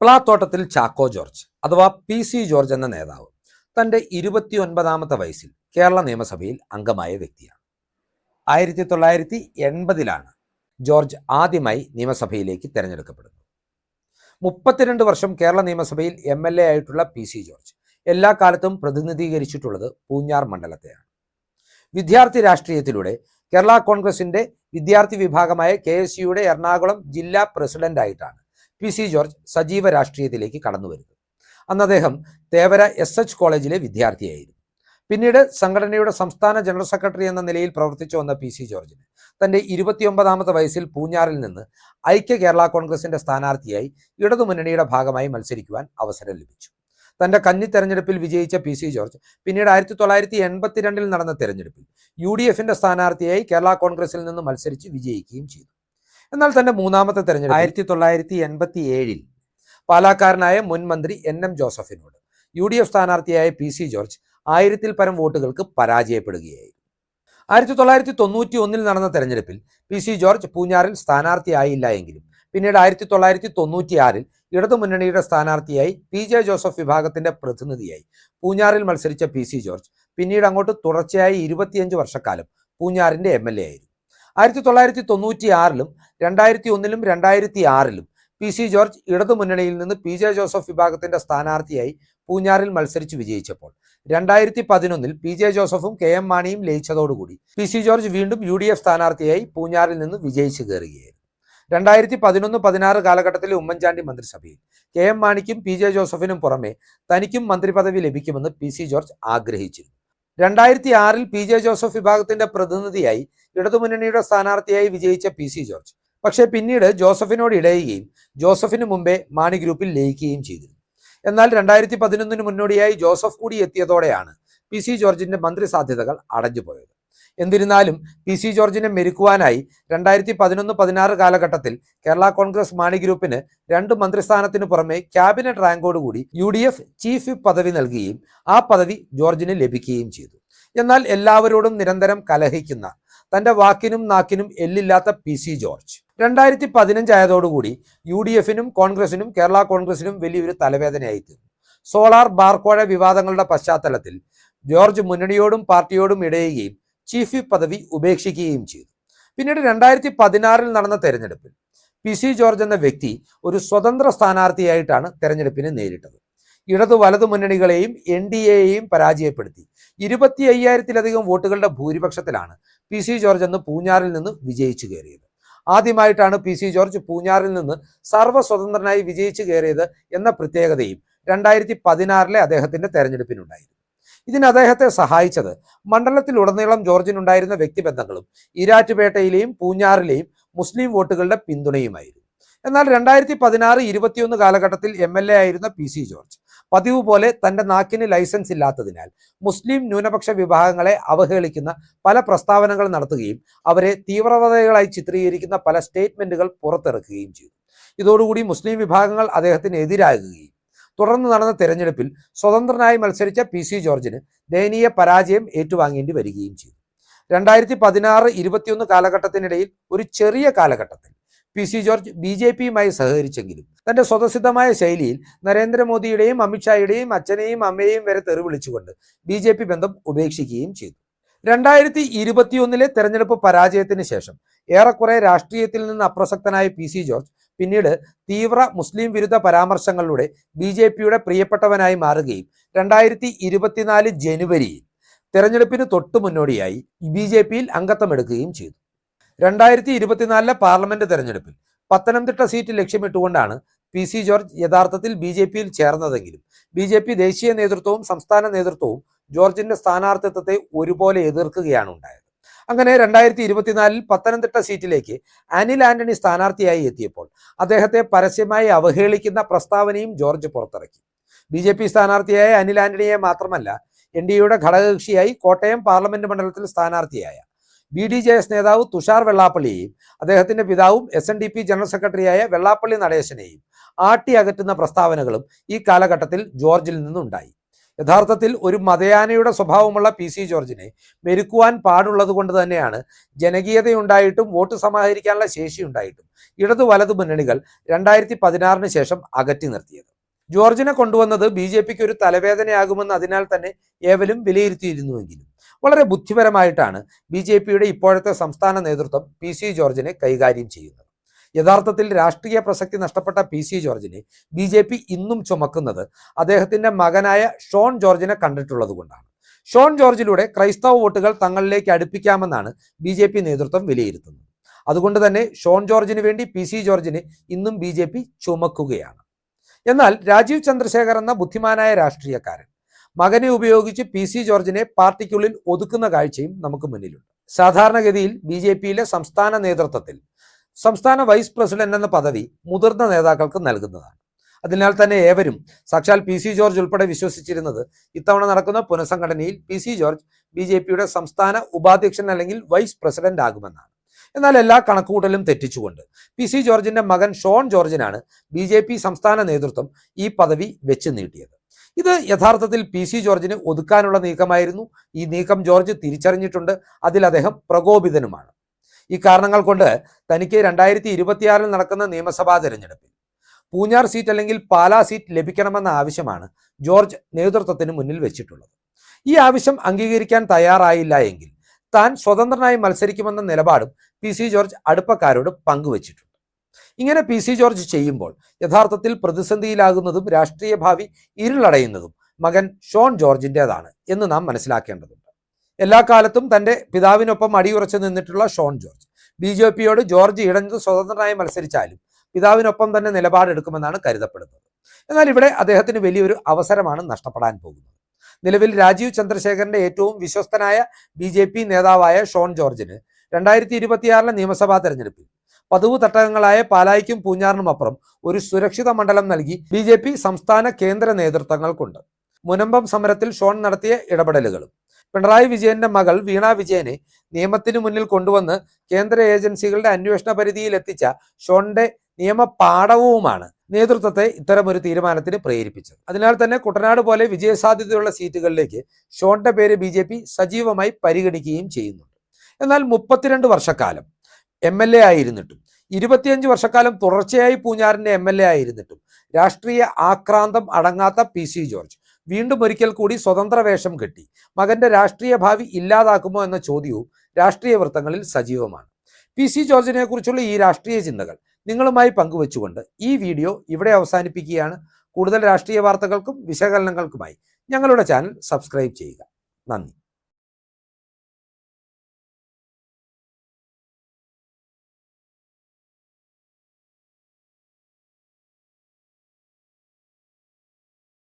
പ്ലാത്തോട്ടത്തിൽ ചാക്കോ ജോർജ് അഥവാ P C George എന്ന നേതാവ് തന്റെ ഇരുപത്തിയൊൻപതാമത്തെ വയസ്സിൽ കേരള നിയമസഭയിൽ അംഗമായ വ്യക്തിയാണ്. ആയിരത്തി തൊള്ളായിരത്തി എൺപതിലാണ് ജോർജ് ആദ്യമായി നിയമസഭയിലേക്ക് തെരഞ്ഞെടുക്കപ്പെടുന്നത്. മുപ്പത്തിരണ്ട് വർഷം കേരള നിയമസഭയിൽ എം എൽ എ ആയിട്ടുള്ള പി സി ജോർജ് എല്ലാ കാലത്തും പ്രതിനിധീകരിച്ചിട്ടുള്ളത് പൂഞ്ഞാർ മണ്ഡലത്തെയാണ്. വിദ്യാർത്ഥി രാഷ്ട്രീയത്തിലൂടെ കേരള കോൺഗ്രസിന്റെ വിദ്യാർത്ഥി വിഭാഗമായ കെ എസ് യുടെ എറണാകുളം ജില്ലാ പ്രസിഡന്റായിട്ടാണ് പി സി ജോർജ് സജീവ രാഷ്ട്രീയത്തിലേക്ക് കടന്നു വരുന്നു അന്ന് അദ്ദേഹം തേവര എസ് എച്ച് കോളേജിലെ വിദ്യാർത്ഥിയായിരുന്നു. പിന്നീട് സംഘടനയുടെ സംസ്ഥാന ജനറൽ സെക്രട്ടറി എന്ന നിലയിൽ പ്രവർത്തിച്ചു വന്ന പി സി ജോർജിന് തന്റെ ഇരുപത്തിയൊമ്പതാമത്തെ വയസ്സിൽ പൂഞ്ഞാറിൽ നിന്ന് ഐക്യ കേരള കോൺഗ്രസിന്റെ സ്ഥാനാർത്ഥിയായി ഇടതുമുന്നണിയുടെ ഭാഗമായി മത്സരിക്കുവാൻ അവസരം ലഭിച്ചു. തന്റെ കന്നി തെരഞ്ഞെടുപ്പിൽ വിജയിച്ച പി സി ജോർജ് പിന്നീട് ആയിരത്തി തൊള്ളായിരത്തി എൺപത്തിരണ്ടിൽ നടന്ന തെരഞ്ഞെടുപ്പിൽ യു ഡി എഫിന്റെ സ്ഥാനാർത്ഥിയായി കേരള കോൺഗ്രസിൽ നിന്ന് മത്സരിച്ച് വിജയിക്കുകയും ചെയ്തു. എന്നാൽ തന്റെ മൂന്നാമത്തെ തെരഞ്ഞെടുപ്പ് ആയിരത്തി തൊള്ളായിരത്തി എൺപത്തി ഏഴിൽ പാലാക്കാരനായ മുൻ മന്ത്രി എൻ എം ജോസഫിനോട് യു ഡി എഫ് സ്ഥാനാർത്ഥിയായ പി സി ജോർജ് ആയിരത്തിൽ പരം വോട്ടുകൾക്ക് പരാജയപ്പെടുകയായിരുന്നു. ആയിരത്തി തൊള്ളായിരത്തി തൊണ്ണൂറ്റി ഒന്നിൽ നടന്ന തെരഞ്ഞെടുപ്പിൽ പി സി ജോർജ് പൂഞ്ഞാറിൽ സ്ഥാനാർത്ഥിയായില്ല എങ്കിലും പിന്നീട് ആയിരത്തി തൊള്ളായിരത്തി തൊണ്ണൂറ്റിയാറിൽ ഇടതുമുന്നണിയുടെ സ്ഥാനാർത്ഥിയായി പി ജെ ജോസഫ് വിഭാഗത്തിന്റെ പ്രതിനിധിയായി പൂഞ്ഞാറിൽ മത്സരിച്ച പി സി ജോർജ് പിന്നീട് അങ്ങോട്ട് തുടർച്ചയായി ഇരുപത്തിയഞ്ച് വർഷക്കാലം പൂഞ്ഞാറിന്റെ എം എൽ എ ആയിരുന്നു. ആയിരത്തി തൊള്ളായിരത്തി തൊണ്ണൂറ്റി ആറിലും രണ്ടായിരത്തി ഒന്നിലും രണ്ടായിരത്തി ആറിലും പി സി ജോർജ് ഇടതു മുന്നണിയിൽ നിന്ന് പി ജെ ജോസഫ് വിഭാഗത്തിന്റെ സ്ഥാനാർത്ഥിയായി പൂഞ്ഞാറിൽ മത്സരിച്ച് വിജയിച്ചപ്പോൾ. രണ്ടായിരത്തി പതിനൊന്നിൽ പി ജെ ജോസഫും കെ എം മാണിയും ലയിച്ചതോടുകൂടി പി സി ജോർജ് വീണ്ടും യു ഡി എഫ് സ്ഥാനാർത്ഥിയായി പൂഞ്ഞാറിൽ നിന്ന് വിജയിച്ചു കയറുകയായിരുന്നു. രണ്ടായിരത്തി പതിനൊന്ന് പതിനാറ് കാലഘട്ടത്തിലെ ഉമ്മൻചാണ്ടി മന്ത്രിസഭയിൽ കെ എം മാണിക്കും പി ജെ ജോസഫിനും പുറമെ തനിക്കും മന്ത്രിപദവി ലഭിക്കുമെന്ന് പി സി ജോർജ് ആഗ്രഹിച്ചിരുന്നു. രണ്ടായിരത്തി ആറിൽ പി ജെ ജോസഫ് വിഭാഗത്തിന്റെ പ്രതിനിധിയായി ഇടതുമുന്നണിയുടെ സ്ഥാനാർത്ഥിയായി വിജയിച്ച പി സി ജോർജ്. പക്ഷേ പിന്നീട് ജോസഫിനോട് ഇടയുകയും ജോസഫിന് മുമ്പേ മാണി ഗ്രൂപ്പിൽ ലയിക്കുകയും ചെയ്തിരുന്നു. എന്നാൽ രണ്ടായിരത്തി പതിനൊന്നിന് മുന്നോടിയായി ജോസഫ് കൂടി എത്തിയതോടെയാണ് പി സി ജോർജിന്റെ മന്ത്രി സാധ്യതകൾ അടഞ്ഞുപോയത്. എന്നിരുന്നാലും പി സി ജോർജിനെ മെരുക്കുവാനായി രണ്ടായിരത്തി പതിനൊന്ന് പതിനാറ് കാലഘട്ടത്തിൽ കേരള കോൺഗ്രസ് മാണി ഗ്രൂപ്പിന് രണ്ട് മന്ത്രിസ്ഥാനത്തിന് പുറമെ ക്യാബിനറ്റ് റാങ്കോടുകൂടി യു ഡി എഫ് ചീഫ് പദവി നൽകുകയും ആ പദവി ജോർജിന് ലഭിക്കുകയും ചെയ്തു. എന്നാൽ എല്ലാവരോടും നിരന്തരം കലഹിക്കുന്ന തന്റെ വാക്കിനും നാക്കിനും എല്ലില്ലാത്ത പി സി ജോർജ്. രണ്ടായിരത്തി പതിനഞ്ചായതോടുകൂടി യു ഡി എഫിനും കോൺഗ്രസിനും കേരള കോൺഗ്രസിനും വലിയൊരു തലവേദനയായി തീർന്നു. സോളാർ ബാർക്കോഴ വിവാദങ്ങളുടെ പശ്ചാത്തലത്തിൽ ജോർജ് മുന്നണിയോടും പാർട്ടിയോടും ഇടയുകയും ചീഫ് പദവി ഉപേക്ഷിക്കുകയും ചെയ്തു. പിന്നീട് രണ്ടായിരത്തി പതിനാറിൽ നടന്ന തെരഞ്ഞെടുപ്പിൽ പി സി ജോർജ് എന്ന വ്യക്തി ഒരു സ്വതന്ത്ര സ്ഥാനാർത്ഥിയായിട്ടാണ് തെരഞ്ഞെടുപ്പിനെ നേരിട്ടത്. ഇടതു വലതു മുന്നണികളെയും എൻ ഡി എയെയും പരാജയപ്പെടുത്തി. ഇരുപത്തി അയ്യായിരത്തിലധികം വോട്ടുകളുടെ ഭൂരിപക്ഷത്തിലാണ് പി സി ജോർജ് എന്ന് പൂഞ്ഞാറിൽ നിന്ന് വിജയിച്ചു കയറിയത്. ആദ്യമായിട്ടാണ് പി സി ജോർജ് പൂഞ്ഞാറിൽ നിന്ന് സർവസ്വതന്ത്രനായി വിജയിച്ചു കയറിയത് എന്ന പ്രത്യേകതയും രണ്ടായിരത്തി പതിനാറിലെ അദ്ദേഹത്തിന്റെ തെരഞ്ഞെടുപ്പിനുണ്ടായിരുന്നു. ഇതിന് അദ്ദേഹത്തെ സഹായിച്ചത്. മണ്ഡലത്തിലുടനീളം ജോർജിനുണ്ടായിരുന്ന വ്യക്തിബന്ധങ്ങളും ഈരാറ്റുപേട്ടയിലെയും പൂഞ്ഞാറിലെയും മുസ്ലിം വോട്ടുകളുടെ പിന്തുണയുമായിരുന്നു. എന്നാൽ രണ്ടായിരത്തി പതിനാറ് ഇരുപത്തിയൊന്ന് കാലഘട്ടത്തിൽ എം എൽ എ ആയിരുന്ന പി സി ജോർജ് പതിവ് പോലെ തന്റെ നാക്കിന് ലൈസൻസ് ഇല്ലാത്തതിനാൽ മുസ്ലിം ന്യൂനപക്ഷ വിഭാഗങ്ങളെ അവഹേളിക്കുന്ന പല പ്രസ്താവനകൾ നടത്തുകയും അവരെ തീവ്രവാദികളായി ചിത്രീകരിക്കുന്ന പല സ്റ്റേറ്റ്മെന്റുകൾ പുറത്തിറക്കുകയും ചെയ്തു. ഇതോടുകൂടി മുസ്ലിം വിഭാഗങ്ങൾ അദ്ദേഹത്തിന് എതിരാകുകയും തുടർന്ന് നടന്ന തെരഞ്ഞെടുപ്പിൽ സ്വതന്ത്രനായി മത്സരിച്ച പി സി ജോർജിന് ദയനീയ പരാജയം ഏറ്റുവാങ്ങേണ്ടി വരികയും ചെയ്തു. രണ്ടായിരത്തി പതിനാറ് ഇരുപത്തിയൊന്ന് കാലഘട്ടത്തിനിടയിൽ ഒരു ചെറിയ കാലഘട്ടത്തിൽ P C George B J പിയുമായി സഹകരിച്ചെങ്കിലും തന്റെ സ്വതസിദ്ധമായ ശൈലിയിൽ നരേന്ദ്രമോദിയുടെയും അമിത്ഷായുടെയും അച്ഛനെയും അമ്മയെയും വരെ തെറി വിളിച്ചുകൊണ്ട് ബി ജെ പി ബന്ധം ഉപേക്ഷിക്കുകയും ചെയ്തു. രണ്ടായിരത്തി ഇരുപത്തിയൊന്നിലെ തെരഞ്ഞെടുപ്പ് പരാജയത്തിന് ശേഷം ഏറെക്കുറെ രാഷ്ട്രീയത്തിൽ നിന്ന് അപ്രസക്തനായ പി സി ജോർജ് പിന്നീട് തീവ്ര മുസ്ലിം വിരുദ്ധ പരാമർശങ്ങളിലൂടെ ബി ജെ പിയുടെ പ്രിയപ്പെട്ടവനായി മാറുകയും രണ്ടായിരത്തി ഇരുപത്തിനാല് ജനുവരിയിൽ തെരഞ്ഞെടുപ്പിന് തൊട്ടു മുന്നോടിയായി ബി ജെ പിയിൽ അംഗത്വമെടുക്കുകയും ചെയ്തു. രണ്ടായിരത്തി ഇരുപത്തിനാലിലെ പാർലമെന്റ് തെരഞ്ഞെടുപ്പിൽ പത്തനംതിട്ട സീറ്റ് ലക്ഷ്യമിട്ടുകൊണ്ടാണ് പി സി ജോർജ് യഥാർത്ഥത്തിൽ ബി ജെ പിയിൽ ചേർന്നതെങ്കിലും ബി ജെ പി ദേശീയ നേതൃത്വവും സംസ്ഥാന നേതൃത്വവും ജോർജിന്റെ സ്ഥാനാർത്ഥിത്വത്തെ ഒരുപോലെ എതിർക്കുകയാണ് ഉണ്ടായത്. അങ്ങനെ രണ്ടായിരത്തി ഇരുപത്തിനാലിൽ പത്തനംതിട്ട സീറ്റിലേക്ക് അനിൽ ആന്റണി സ്ഥാനാർത്ഥിയായി എത്തിയപ്പോൾ അദ്ദേഹത്തെ പരസ്യമായി അവഹേളിക്കുന്ന പ്രസ്താവനയും ജോർജ് പുറത്തിറക്കി. ബി ജെ പി സ്ഥാനാർത്ഥിയായ അനിൽ ആന്റണിയെ മാത്രമല്ല എൻ ഡി എയുടെ ഘടകകക്ഷിയായി കോട്ടയം പാർലമെന്റ് മണ്ഡലത്തിൽ സ്ഥാനാർത്ഥിയായ ബി ഡി ജെ എസ് നേതാവ് തുഷാർ വെള്ളാപ്പള്ളിയെയും അദ്ദേഹത്തിന്റെ പിതാവും S N D P general സെക്രട്ടറിയായ വെള്ളാപ്പള്ളി നടേശനെയും ആട്ടി അകറ്റുന്ന പ്രസ്താവനകളും ഈ കാലഘട്ടത്തിൽ ജോർജിൽ നിന്നുണ്ടായി. യഥാർത്ഥത്തിൽ ഒരു മതയാനയുടെ സ്വഭാവമുള്ള പി സി ജോർജിനെ മെരുക്കുവാൻ പാടുള്ളത് കൊണ്ട് തന്നെയാണ് ജനകീയതയുണ്ടായിട്ടും വോട്ട് സമാഹരിക്കാനുള്ള ശേഷി ഉണ്ടായിട്ടും ഇടതു വലതു മുന്നണികൾ രണ്ടായിരത്തി പതിനാറിന് ശേഷം അകറ്റി നിർത്തിയത്. ജോർജിനെ കൊണ്ടുവന്നത് ബി ജെ പിക്ക് ഒരു തലവേദനയാകുമെന്ന് അതിനാൽ തന്നെ ഏവലും വിലയിരുത്തിയിരുന്നുവെങ്കിലും വളരെ ബുദ്ധിപരമായിട്ടാണ് ബി ജെ പിയുടെ ഇപ്പോഴത്തെ സംസ്ഥാന നേതൃത്വം പി സി ജോർജിനെ കൈകാര്യം ചെയ്യുന്നത്. യഥാർത്ഥത്തിൽ രാഷ്ട്രീയ പ്രസക്തി നഷ്ടപ്പെട്ട പി സി ജോർജിനെ ബി ജെ പി ഇന്നും ചുമക്കുന്നത് അദ്ദേഹത്തിന്റെ മകനായ ഷോൺ ജോർജിനെ കണ്ടിട്ടുള്ളത് കൊണ്ടാണ്. ഷോൺ ജോർജിലൂടെ ക്രൈസ്തവ വോട്ടുകൾ തങ്ങളിലേക്ക് അടുപ്പിക്കാമെന്നാണ് ബി ജെ പി നേതൃത്വം വിലയിരുത്തുന്നത്. അതുകൊണ്ട് തന്നെ ഷോൺ ജോർജിന് വേണ്ടി പി സി ജോർജിനെ ഇന്നും ബി ജെ പി ചുമക്കുകയാണ്. എന്നാൽ രാജീവ് ചന്ദ്രശേഖർ എന്ന ബുദ്ധിമാനായ രാഷ്ട്രീയക്കാരൻ മകനെ ഉപയോഗിച്ച് പി സി ജോർജിനെ പാർട്ടിക്കുള്ളിൽ ഒതുക്കുന്ന കാഴ്ചയും നമുക്ക് മുന്നിലുണ്ട്. സാധാരണഗതിയിൽ ബി ജെ പിയിലെ സംസ്ഥാന നേതൃത്വത്തിൽ സംസ്ഥാന വൈസ് പ്രസിഡന്റ് എന്ന പദവി മുതിർന്ന നേതാക്കൾക്ക് നൽകുന്നതാണ്. അതിനാൽ തന്നെ ഏവരും സാക്ഷാൽ പി സി ജോർജ് ഉൾപ്പെടെ വിശ്വസിച്ചിരുന്നത് ഇത്തവണ നടക്കുന്ന പുനഃസംഘടനയിൽ P C George B J പിയുടെ സംസ്ഥാന ഉപാധ്യക്ഷൻ അല്ലെങ്കിൽ വൈസ് പ്രസിഡന്റ് ആകുമെന്നാണ്. എന്നാൽ എല്ലാ കണക്കുകൂട്ടലും തെറ്റിച്ചുകൊണ്ട് പി സി ജോർജിന്റെ മകൻ ഷോൺ ജോർജിനാണ് ബി ജെ പി സംസ്ഥാന നേതൃത്വം ഈ പദവി വെച്ച് നീട്ടിയത്. ഇത് യഥാർത്ഥത്തിൽ പി സി ജോർജിന് ഒതുക്കാനുള്ള നീക്കമായിരുന്നു. ഈ നീക്കം ജോർജ് തിരിച്ചറിഞ്ഞിട്ടുണ്ട്. അതിൽ അദ്ദേഹം പ്രകോപിതനുമാണ്. ഈ കാരണങ്ങൾ കൊണ്ട് തനിക്ക് രണ്ടായിരത്തി ഇരുപത്തിയാറിൽ നടക്കുന്ന നിയമസഭാ തെരഞ്ഞെടുപ്പിൽ പൂഞ്ഞാർ സീറ്റ് അല്ലെങ്കിൽ പാലാ സീറ്റ് ലഭിക്കണമെന്ന ആവശ്യമാണ് ജോർജ് നേതൃത്വത്തിന് മുന്നിൽ വെച്ചിട്ടുള്ളത്. ഈ ആവശ്യം അംഗീകരിക്കാൻ തയ്യാറായില്ല എങ്കിൽ താൻ സ്വതന്ത്രനായി മത്സരിക്കുമെന്ന നിലപാടും പി സി ജോർജ് അടുപ്പക്കാരോട് പങ്കുവച്ചിട്ടുണ്ട്. ഇങ്ങനെ പി സി ജോർജ് ചെയ്യുമ്പോൾ യഥാർത്ഥത്തിൽ പ്രതിസന്ധിയിലാകുന്നതും രാഷ്ട്രീയ ഭാവി ഇരുളടയുന്നതും മകൻ ഷോൺ ജോർജിന്റെതാണ് എന്ന് നാം മനസ്സിലാക്കേണ്ടതുണ്ട്. എല്ലാ കാലത്തും തന്റെ പിതാവിനൊപ്പം അടിയുറച്ചു നിന്നിട്ടുള്ള ഷോൺ ജോർജ്. ബി ജെ പിയോട് ജോർജ് ഇടഞ്ഞത് സ്വതന്ത്രനായി മത്സരിച്ചാലും പിതാവിനൊപ്പം തന്നെ നിലപാടെടുക്കുമെന്നാണ് കരുതപ്പെടുന്നത്. എന്നാൽ ഇവിടെ അദ്ദേഹത്തിന് വലിയൊരു അവസരമാണ് നഷ്ടപ്പെടാൻ പോകുന്നത്. നിലവിൽ രാജീവ് ചന്ദ്രശേഖരന്റെ ഏറ്റവും വിശ്വസ്തനായ ബി ജെ പി നേതാവായ ഷോൺ ജോർജിന് രണ്ടായിരത്തി ഇരുപത്തിയാറിലെ നിയമസഭാ തെരഞ്ഞെടുപ്പിൽ പതിവ് തട്ടകങ്ങളായ പാലായിക്കും പൂഞ്ഞാറിനും അപ്പുറം ഒരു സുരക്ഷിത മണ്ഡലം നൽകി ബി ജെ പി സംസ്ഥാന കേന്ദ്ര നേതൃത്വങ്ങൾക്കുണ്ട്. മുനമ്പം സമരത്തിൽ ഷോൺ നടത്തിയ ഇടപെടലുകളും പിണറായി വിജയന്റെ മകൾ വീണ വിജയനെ നിയമത്തിന് മുന്നിൽ കൊണ്ടുവന്ന് കേന്ദ്ര ഏജൻസികളുടെ അന്വേഷണ പരിധിയിൽ എത്തിച്ച ഷോണിന്റെ നിയമപാഠവുമാണ് നേതൃത്വത്തെ ഇത്തരമൊരു തീരുമാനത്തിന് പ്രേരിപ്പിച്ചത്. അതിനാൽ തന്നെ കുട്ടനാട് പോലെ വിജയസാധ്യതയുള്ള സീറ്റുകളിലേക്ക് ഷോണിന്റെ പേര് ബി സജീവമായി പരിഗണിക്കുകയും ചെയ്യുന്നുണ്ട്. എന്നാൽ മുപ്പത്തിരണ്ട് വർഷക്കാലം എം എൽ എ ആയിരുന്നിട്ടും ഇരുപത്തിയഞ്ച് വർഷക്കാലം തുടർച്ചയായി പൂഞ്ഞാറിന്റെ എം എൽ എ ആയിരുന്നിട്ടും രാഷ്ട്രീയ ആക്രാന്തം അടങ്ങാത്ത പി സി ജോർജ് വീണ്ടും ഒരിക്കൽ കൂടി സ്വതന്ത്ര വേഷം കെട്ടി. മകന്റെ രാഷ്ട്രീയ ഭാവി ഇല്ലാതാക്കുമോ എന്ന ചോദ്യവും രാഷ്ട്രീയ വൃത്തങ്ങളിൽ സജീവമാണ്. പി സി ജോർജിനെ കുറിച്ചുള്ള ഈ രാഷ്ട്രീയ ചിന്തകൾ നിങ്ങളുമായി പങ്കുവച്ചുകൊണ്ട് ഈ വീഡിയോ ഇവിടെ അവസാനിപ്പിക്കുകയാണ്. കൂടുതൽ രാഷ്ട്രീയ വാർത്തകൾക്കും വിശകലനങ്ങൾക്കുമായി ഞങ്ങളുടെ ചാനൽ സബ്സ്ക്രൈബ് ചെയ്യുക. നന്ദി.